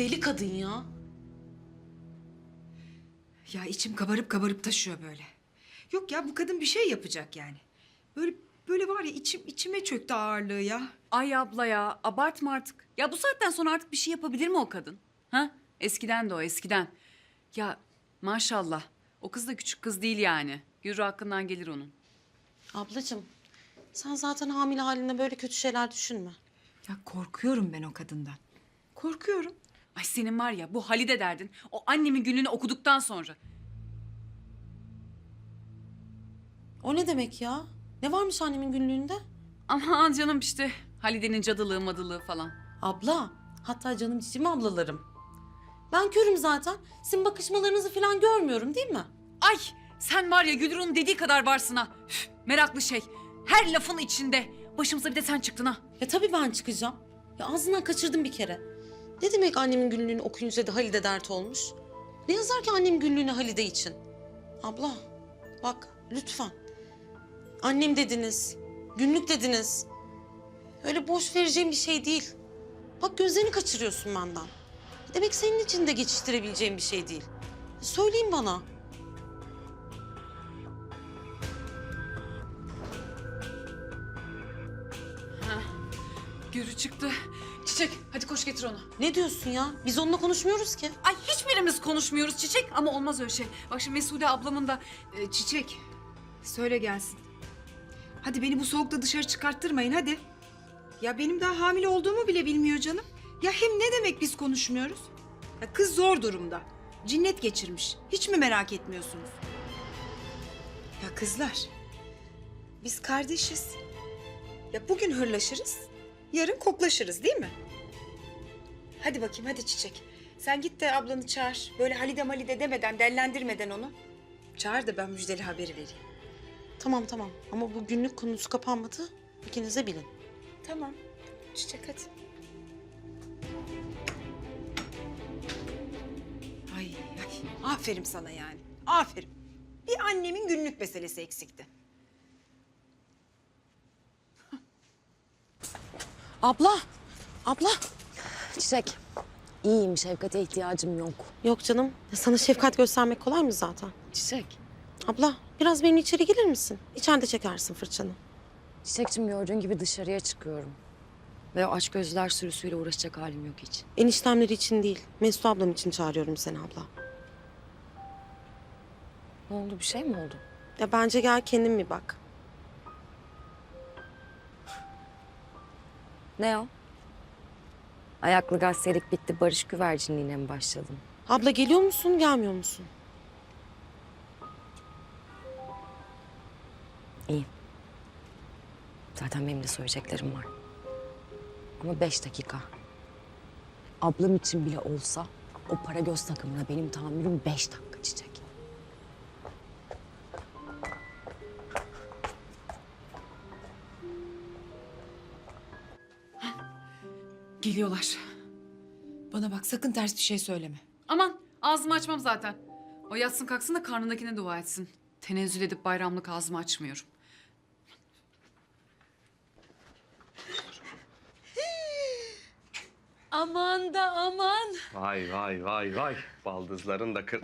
Deli kadın ya. Ya içim kabarıp kabarıp taşıyor böyle. Yok ya bu kadın bir şey yapacak yani. Böyle böyle var ya içim içime çöktü ağırlığı ya. Ay abla ya abartma artık. Ya bu saatten sonra artık bir şey yapabilir mi o kadın? Ha? Eskiden de o eskiden. Ya maşallah o kız da küçük kız değil yani. Yürü hakkından gelir onun. Ablacığım sen zaten hamile halinde böyle kötü şeyler düşünme. Ya korkuyorum ben o kadından. Korkuyorum. Ay senin var ya bu Halide derdin. O annemin günlüğünü okuduktan sonra. O ne demek ya? Ne varmış annemin günlüğünde? Aman canım işte Halide'nin cadılığı madılığı falan. Abla, hatta canım cicim ablalarım. Ben körüm zaten. Sizin bakışmalarınızı falan görmüyorum değil mi? Ay sen var ya Gülru'nun dediği kadar varsın ha. Üf, meraklı şey. Her lafın içinde. Başımıza bir de sen çıktın ha. Ya tabii ben çıkacağım. Ya ağzından kaçırdım bir kere. Ne demek annemin günlüğünü okuyunca da Halide dert olmuş? Ne yazar ki annem günlüğünü Halide için? Abla, bak lütfen. Annem dediniz, günlük dediniz. Öyle boş vereceğim bir şey değil. Bak gözlerini kaçırıyorsun benden. Demek senin için de geçiştirebileceğim bir şey değil. Söyleyin bana. Gürü çıktı. Çiçek hadi koş getir onu. Ne diyorsun ya? Biz onunla konuşmuyoruz ki. Ay hiçbirimiz konuşmuyoruz Çiçek ama olmaz öyle şey. Bak şimdi Mesude ablamın da Ee, çiçek söyle gelsin. Hadi beni bu soğukta dışarı çıkarttırmayın hadi. Ya benim daha hamile olduğumu bile bilmiyor canım. Ya hem ne demek biz konuşmuyoruz? Ya kız zor durumda. Cinnet geçirmiş. Hiç mi merak etmiyorsunuz? Ya kızlar. Biz kardeşiz. Ya bugün hırlaşırız. Yarın koklaşırız değil mi? Hadi bakayım hadi Çiçek. Sen git de ablanı çağır. Böyle Halide Malide demeden, dellendirmeden onu. Çağır da ben müjdeli haberi vereyim. Tamam tamam ama bu günlük konusu kapanmadı. İkiniz de bilin. Tamam. Çiçek hadi. Ay ay. Aferin sana yani. Aferin. Bir annemin günlük meselesi eksikti. Abla, abla. Çiçek, iyiyim. Şefkate ihtiyacım yok. Yok canım, sana şefkat göstermek kolay mı zaten? Çiçek. Abla, biraz benimle içeri gelir misin? İçeride çekersin fırçanı. Çiçekçim gördüğün gibi dışarıya çıkıyorum. Ve o aç gözler sürüsüyle uğraşacak halim yok hiç. Eniştemleri için değil, Mesut ablam için çağırıyorum seni abla. Ne oldu bir şey mi oldu? Ya bence gel kendin bir bak. Ne o? Ayaklı gazetelik bitti barış güvercinliğine mi başladın? Abla geliyor musun, gelmiyor musun? İyi. Zaten benim de söyleyeceklerim var. Ama beş dakika. Ablam için bile olsa o para göz takımına benim tahammülüm beş dakika çiçek. Geliyorlar. Bana bak sakın ters bir şey söyleme. Aman ağzımı açmam zaten. O yatsın kalksın da karnındakine dua etsin. Tenezzül edip bayramlık ağzımı açmıyorum. Aman da aman. Vay vay vay vay. Baldızların da kır...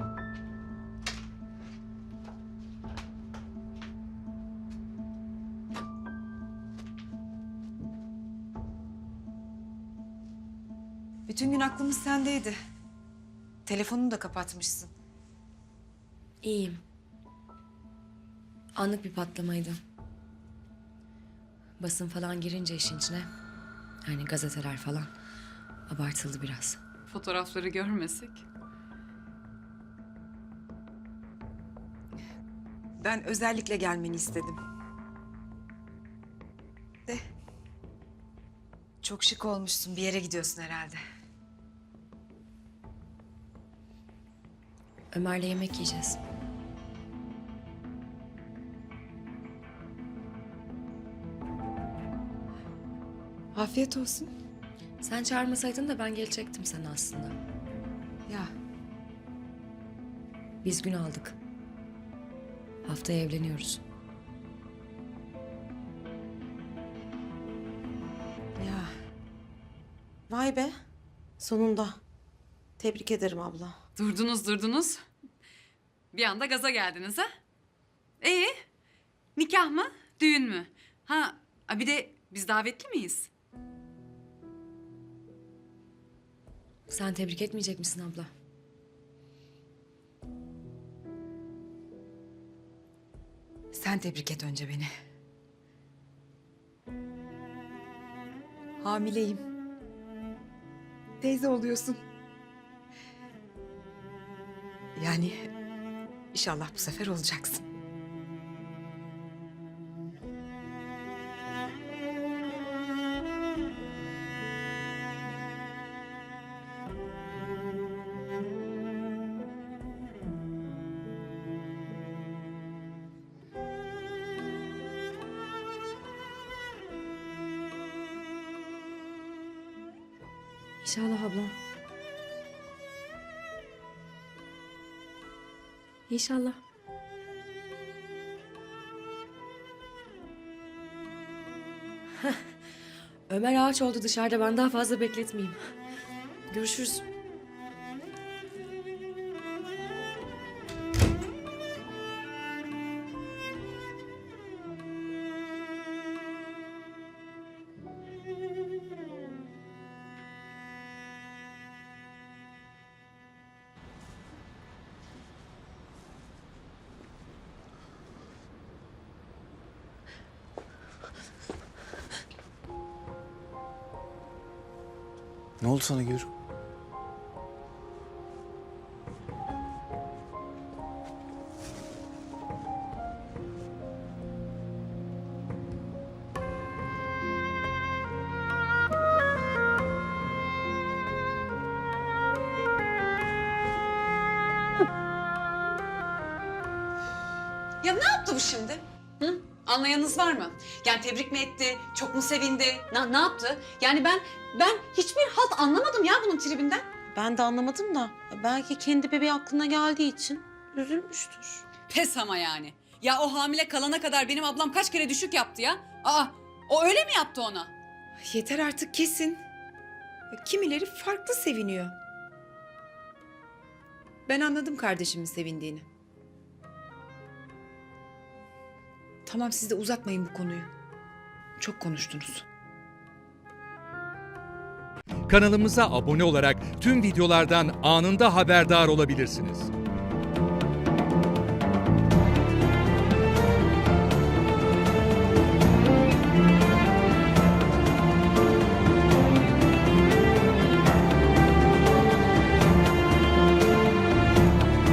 Bütün gün aklımız sendeydi. Telefonunu da kapatmışsın. İyiyim. Anlık bir patlamaydı. Basın falan girince işin içine, yani gazeteler falan abartıldı biraz. Fotoğrafları görmesek. Ben özellikle gelmeni istedim. De. Çok şık olmuşsun. Bir yere gidiyorsun herhalde. Ömer'le yemek yiyeceğiz. Afiyet olsun. Sen çağırmasaydın da ben gelecektim sana aslında. Ya Biz gün aldık. Haftaya evleniyoruz. Ya. Vay be, sonunda. Tebrik ederim abla. Durdunuz durdunuz. Bir anda gaza geldiniz ha? Ee, nikah mı, düğün mü? Ha, bir de biz davetli miyiz? Sen tebrik etmeyecek misin abla? Sen tebrik et önce beni. Hamileyim. Teyze oluyorsun. Yani inşallah bu sefer olacaksın. İnşallah abla. İnşallah. Ömer ağaç oldu dışarıda. Ben daha fazla bekletmeyeyim. Görüşürüz. Ne oldu sana Gür? Ya ne yaptı bu şimdi? Hı? Anlayanınız var mı? Yani tebrik mi etti? Çok mu sevindi? Ne, ne yaptı? Yani ben ben hiçbir halt anlamadım ya bunun tribinden. Ben de anlamadım da belki kendi bebeği aklına geldiği için üzülmüştür. Pes ama yani. Ya o hamile kalana kadar benim ablam kaç kere düşük yaptı ya? Aa, o öyle mi yaptı ona? Yeter artık kesin. Kimileri farklı seviniyor. Ben anladım kardeşimin sevindiğini. Tamam siz de uzatmayın bu konuyu. Çok konuştunuz. Kanalımıza abone olarak tüm videolardan anında haberdar olabilirsiniz.